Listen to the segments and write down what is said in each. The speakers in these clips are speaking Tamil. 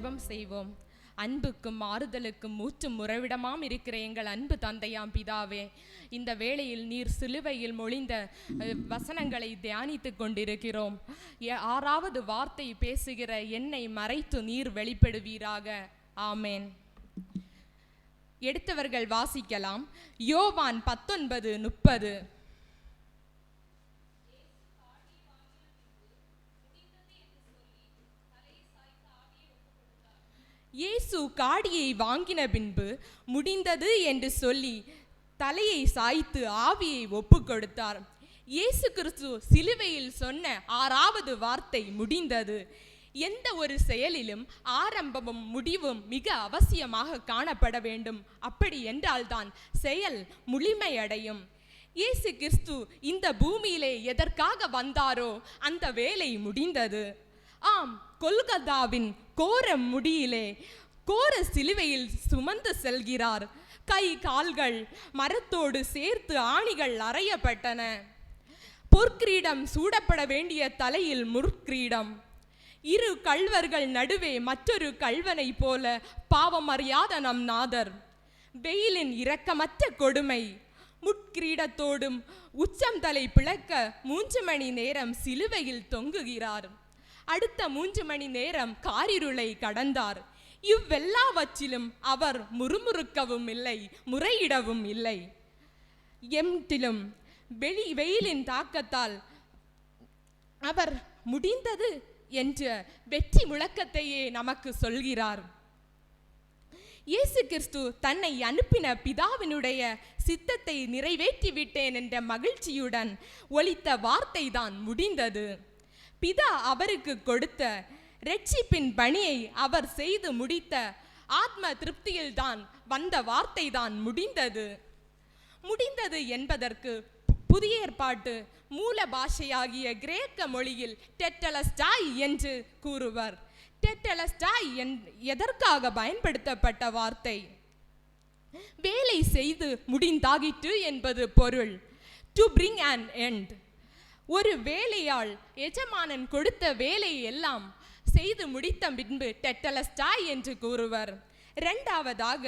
ஜெபம் செய்வோம். அன்புக்கும் ஆறுதலுக்கும் மூச்சும் உறவிடமாம் இருக்கிற எங்கள் அன்பு தந்தையாம் பிதாவே இந்த வேளையில் நீர் சிலுவையில் மொழிந்த வசனங்களை தியானித்துக் கொண்டிருக்கிறோம். ஆறாவது வார்த்தை பேசுகிற என்னை மறைத்து நீர் வெளிப்படுவீராக. ஆமேன். எடுத்தவர்கள் வாசிக்கலாம். யோவான் பத்தொன்பது முப்பது. இயேசு காடியை வாங்கின பின்பு முடிந்தது என்று சொல்லி தலையை சாய்த்து ஆவியை ஒப்பு கொடுத்தார் இயேசு கிறிஸ்து சிலுவையில் சொன்ன ஆறாவது வார்த்தை முடிந்தது. எந்த ஒரு செயலிலும் ஆரம்பமும் முடிவும் மிக அவசியமாக காணப்பட வேண்டும். அப்படி என்றால்தான் செயல் முழுமையடையும். இயேசு கிறிஸ்து இந்த பூமியிலே எதற்காக வந்தாரோ அந்த வேலை முடிந்தது. ஆம் கொல்கத்தாவின் கோர முடியிலே கோர சிலுவையில் சுமந்து செல்கிறார். கை கால்கள் மரத்தோடு சேர்த்து ஆணிகள் அறையப்பட்டன. பொற்கிரீடம் சூடப்பட வேண்டிய தலையில் முற்கிரீடம். இரு கள்வர்கள் நடுவே மற்றொரு கல்வனை போல பாவம் அறியாத நம் நாதர். வெயிலின் இரக்கமற்ற கொடுமை. முட்கிரீடத்தோடும் உச்சம் தலை பிளக்க மூன்று மணி நேரம் சிலுவையில் தொங்குகிறார். அடுத்த மூன்று மணி நேரம் காரிருளை கடந்தார். இவ்வெல்லாவற்றிலும் அவர் முறுமுறுக்கவும் இல்லை முறையிடவும் இல்லை. எம்டிலும் வெளி வெயிலின் தாக்கத்தால் அவர் முடிந்தது என்ற வெற்றி முழக்கத்தையே நமக்கு சொல்கிறார். இயேசு கிறிஸ்து தன்னை அனுப்பின பிதாவினுடைய சித்தத்தை நிறைவேற்றி விட்டேன் என்ற மகிழ்ச்சியுடன் ஒலித்த வார்த்தை தான் முடிந்தது. பிதா அவருக்கு கொடுத்த ரட்சிப்பின் பணியை அவர் செய்து முடித்த ஆத்ம திருப்தியில்தான் வந்த வார்த்தை தான் முடிந்தது. முடிந்தது என்பதற்கு புதிய ஏற்பாட்டு மூல பாஷையாகிய கிரேக்க மொழியில் டெட்டலஸ்டாய் என்று கூறுவர். டெட்டலஸ்டாய் என் எதற்காக பயன்படுத்தப்பட்ட வார்த்தை? வேலை செய்து முடிந்தாகிட்டு என்பது பொருள். டு பிரிங் அண்ட் எண்ட் ஒரு வேலையாள் எஜமானன் கொடுத்த வேலையை எல்லாம் செய்து முடித்த பின்பு டெட்டலஸ்டாய் என்று கூறுவர். ரெண்டாவதாக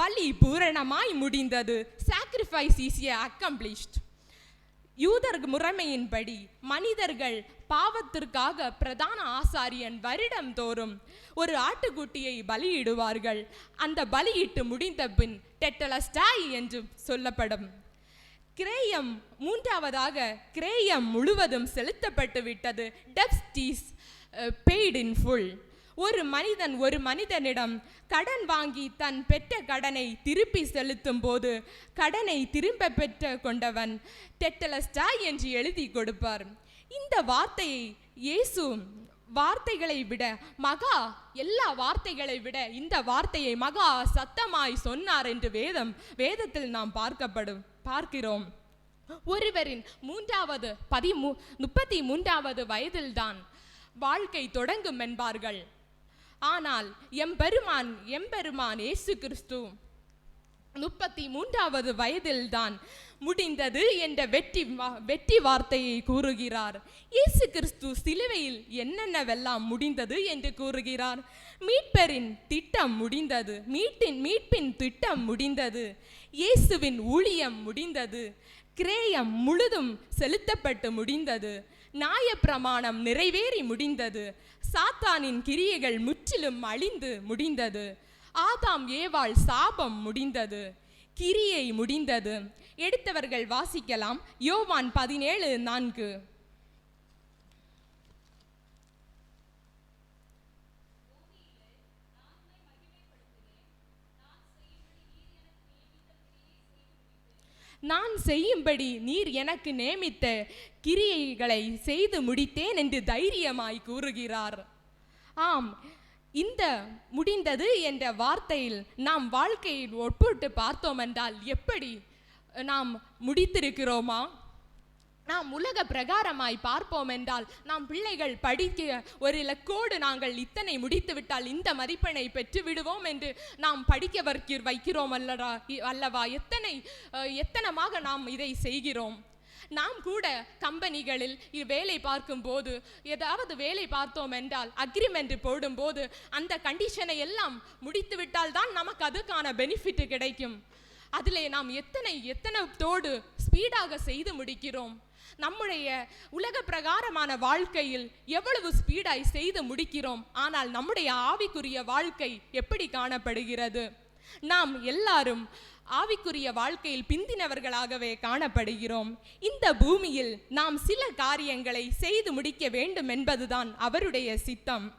பலி பூரணமாய் முடிந்தது. சாக்ரிஃபைஸ் இஸ் அக்கம்ப்ளிஷ்ட் யூதர் முறைமையின்படி மனிதர்கள் பாவத்திற்காக பிரதான ஆசாரியன் வருடம் தோறும் ஒரு ஆட்டுக்குட்டியை பலியிடுவார்கள். அந்த பலியிட்டு முடிந்த பின் டெட்டலஸ்டாய் என்று சொல்லப்படும். கிரேயம் மூன்றாவதாக கிரேயம் முழுவதும் செலுத்தப்பட்டு விட்டது டெப்ஸ்டீஸ் பெய்ட் இன் uh, ஃபுல் ஒரு மனிதன் ஒரு மனிதனிடம் கடன் வாங்கி தன் பெற்ற கடனை திருப்பி செலுத்தும் போது கடனை திரும்ப பெற்ற கொண்டவன் டெட்டலஸ்டாய் என்று எழுதி கொடுப்பார். இந்த வார்த்தையை இயேசு வார்த்தைகளை விட மகா எல்லா வார்த்தைகளை விட இந்த வார்த்தையை மகா சத்தமாய் சொன்னார் என்று வேதம் வேதத்தில் நாம் பார்க்கப்படும் பார்க்கிறோம். ஒருவரின் மூன்றாவது பதிமூ முப்பத்தி மூன்றாவது வயதில்தான் வாழ்க்கை தொடங்கும் என்பார்கள். ஆனால் எம்பெருமான் எம்பெருமான் ஏசு கிறிஸ்து முப்பத்தி மூன்றாவது வயதில்தான் முடிந்தது என்ற வெற்றி வா- வெற்றி வார்த்தையை கூறுகிறார். இயேசு கிறிஸ்து சிலுவையில் என்னென்னவெல்லாம் முடிந்தது என்று கூறுகிறார்? மீட்பரின் திட்டம் முடிந்தது. மீட்டின் மீட்பின் திட்டம் முடிந்தது. இயேசுவின் ஊழியம் முடிந்தது. கிரேயம் முழுதும் செலுத்தப்பட்டு முடிந்தது. நியாயப்பிரமாணம் நிறைவேறி முடிந்தது. சாத்தானின் கிரியைகள் முற்றிலும் அழிந்து முடிந்தது. ஆதாம் ஏவாள் சாபம் முடிந்தது கிரியை முடிந்தது. எடுத்தவர்கள் வாசிக்கலாம் யோவான் பதினேழு நான்கு. நான் செய்யும்படி நீர் எனக்கு நியமித்த கிரியைகளை செய்து முடித்தேன் என்று தைரியமாய் கூறுகிறார். ஆம் இந்த முடிந்தது என்ற வார்த்தையில் நாம் வாழ்க்கையில் ஒப்பிட்டு பார்த்தோம் என்றால் எப்படி நாம் முடித்திருக்கிறோமா? நாம் உலக பிரகாரமாய் பார்ப்போம் என்றால் நாம் பிள்ளைகள் படிக்க ஒரு இலக்கோடு நாங்கள் இத்தனை முடித்துவிட்டால் இந்த மதிப்பெண்ணை பெற்று விடுவோம் என்று நாம் படிக்க வைக்கிறோம் அல்லடா இ- அல்லவா? எத்தனை எத்தனமாக நாம் இதை செய்கிறோம்? நாம் கூட கம்பெனிகளில் வேலை வேலை பார்க்கும்போது ஏதாவது வேலை பார்த்தோம் என்றால் அக்ரிமெண்ட் போடும்போது அந்த கண்டிஷனை எல்லாம் முடித்து விட்டால் தான் நமக்கு அதுக்கான பெனிஃபிட் கிடைக்கும். அதிலே நாம் எத்தனை எத்தனத்தோடு ஸ்பீடாக செய்து முடிக்கிறோம். நம்முடைய உலக பிரகாரமான வாழ்க்கையில் எவ்வளவு ஸ்பீடாய் செய்து முடிக்கிறோம். ஆனால் நம்முடைய ஆவிக்குரிய வாழ்க்கை எப்படி காணப்படுகிறது? நாம் எல்லாரும் ஆவிக்குரிய வாழ்க்கையில் பிந்தினவர்களாகவே காணப்படுகிறோம். இந்த பூமியில் நாம் சில காரியங்களை செய்து முடிக்க வேண்டும் என்பதுதான் அவருடைய சித்தம்.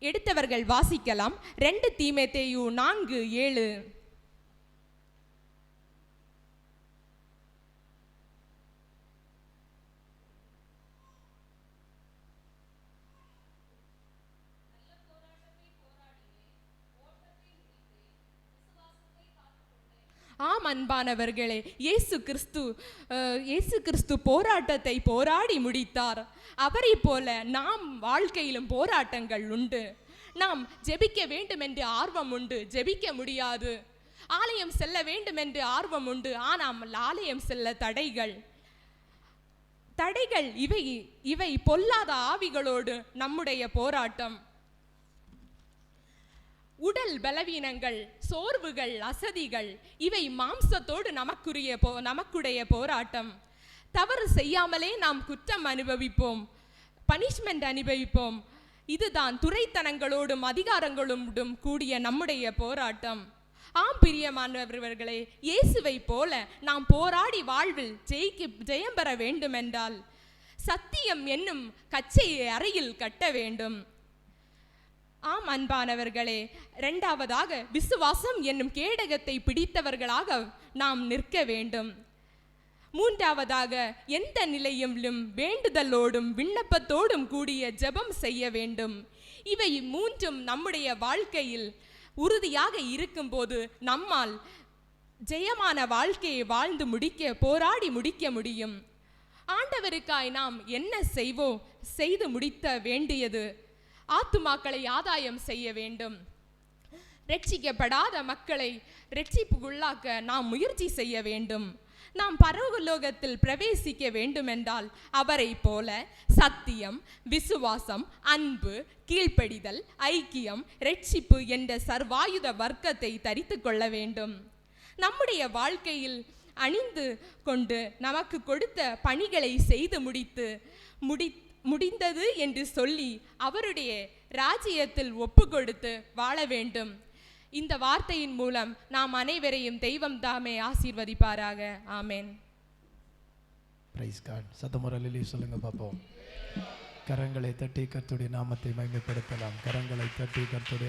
எடுத்தவர்கள் வாசிக்கலாம். ரெண்டு தீமேத்தேயு நான்கு ஏழு. ஆம் அன்பானவர்களே இயேசு கிறிஸ்து இயேசு கிறிஸ்து போராட்டத்தை போராடி முடித்தார். அவரை போல நாம் வாழ்க்கையிலும் போராட்டங்கள் உண்டு. நாம் ஜெபிக்க வேண்டும் என்று ஆர்வம் உண்டு ஜெபிக்க முடியாது. ஆலயம் செல்ல வேண்டும் என்று ஆர்வம் உண்டு ஆனால் ஆலயம் செல்ல தடைகள். தடைகள் இவை இவை பொல்லாத ஆவிகளோடு நம்முடைய போராட்டம். உடல் பலவீனங்கள் சோர்வுகள் அசதிகள் இவை மாம்சத்தோடு நமக்குரிய போ நமக்குடைய போராட்டம். தவறு செய்யாமலே நாம் குற்றம் அனுபவிப்போம் பனிஷ்மெண்ட் அனுபவிப்போம். இதுதான் துறைத்தனங்களோடும் அதிகாரங்களோடும் கூடிய நம்முடைய போராட்டம். ஆம் பிரியமானவர்களே இயேசுவை போல நாம் போராடி வாழ்வில் ஜெயிக்க ஜெயம் பெற வேண்டுமென்றால் சத்தியம் என்னும் கச்சையை அறையில் கட்ட வேண்டும். ஆம் அன்பானவர்களே இரண்டாவதாக விசுவாசம் என்னும் கேடகத்தை பிடித்தவர்களாக நாம் நிற்க வேண்டும். மூன்றாவதாக எந்த நிலையிலும் வேண்டுதலோடும் விண்ணப்பத்தோடும் கூடிய ஜெபம் செய்ய வேண்டும். இவை மூன்றும் நம்முடைய வாழ்க்கையில் உறுதியாக இருக்கும்போது நம்மால் ஜெயமான வாழ்க்கையை வாழ்ந்து முடிக்க போராடி முடிக்க முடியும். ஆண்டவருக்காய் நாம் என்ன செய்வோம்? செய்து முடித்த வேண்டியது ஆத்துமாக்களை ஆதாயம் செய்ய வேண்டும். ரட்சிக்கப்படாத மக்களை ரட்சிப்புக்குள்ளாக்க நாம் முயற்சி செய்ய வேண்டும். நாம் பரலோகத்தில் பிரவேசிக்க வேண்டுமென்றால் அவரை போல சத்தியம் விசுவாசம் அன்பு கீழ்ப்படிதல் ஐக்கியம் ரட்சிப்பு என்ற சர்வாயுத வர்க்கத்தை தரித்து கொள்ள வேண்டும். நம்முடைய வாழ்க்கையில் அணிந்து கொண்டு நமக்கு கொடுத்த பணிகளை செய்து முடித்து முடி முடிந்தது என்று சொல்லி அவருடைய ராஜ்யத்தில் ஒப்பு கொடுத்து வாழ வேண்டும். இந்த வார்த்தையின் மூலம் நாம் அனைவரையும் தெய்வம் தாமே ஆசீர்வதிப்பாராக. ஆமேன். பிரைஸ் காட் சத்தமுறையிலே சொல்லுங்க பார்ப்போம் கரங்களை தட்டி கத்துடைய நாமத்தை மகிமைப்படுத்தலாம். கரங்களை தட்டி கத்துடைய